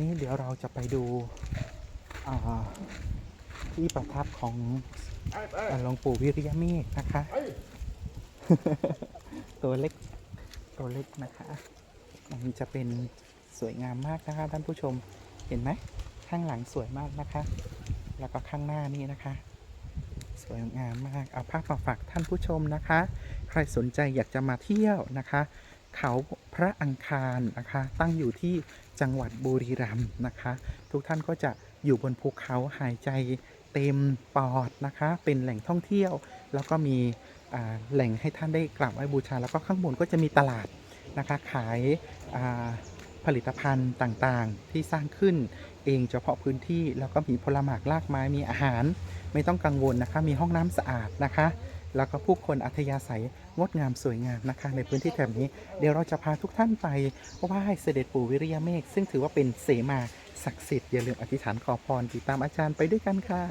นี้เดี๋ยวเราจะไปดูอ่าที่ประทับของอ่าหลวงปู่วิริยเมฆนะคะ ตัวเล็กตัวเล็กนะคะมันจะเป็นสวยงามมากนะคะท่านผู้ชมเห็นไหมข้างหลังสวยมากนะคะ แล้วก็ข้างหน้านี่นะคะ สวยงามมากเอาภาพมาฝากท่านผู้ชมนะคะ ใครสนใจอยากจะมาเที่ยวนะคะ เขาพระอังคารนะคะ ตั้งอยู่ที่จังหวัดบุรีรัมย์นะคะ ทุกท่านก็จะอยู่บนภูเขาหายใจเต็มปอดนะคะ เป็นแหล่งท่องเที่ยว แล้วก็มีแหล่งให้ท่านได้กราบไหว้บูชา แล้วก็ข้างบนก็จะมีตลาดนะคะ ขายผลิตภัณฑ์ต่างๆ ที่สร้างขึ้นเองเฉพาะพื้นที่ แล้วก็มีผลหมากลากไม้มีอาหาร ไม่ต้องกังวลนะคะ มีห้องน้ำสะอาดนะคะ แล้วก็ผู้คนอัธยาศัยงดงามสวยงามนะคะ ในพื้นที่แถบนี้เดี๋ยวเราจะพาทุกท่านไปไหว้เสด็จปู่วิริยเมฆซึ่งถือว่าเป็นเสมาศักดิ์สิทธิ์อย่าลืมอธิษฐานขอพรติดตามอาจารย์ไปด้วยกันค่ะ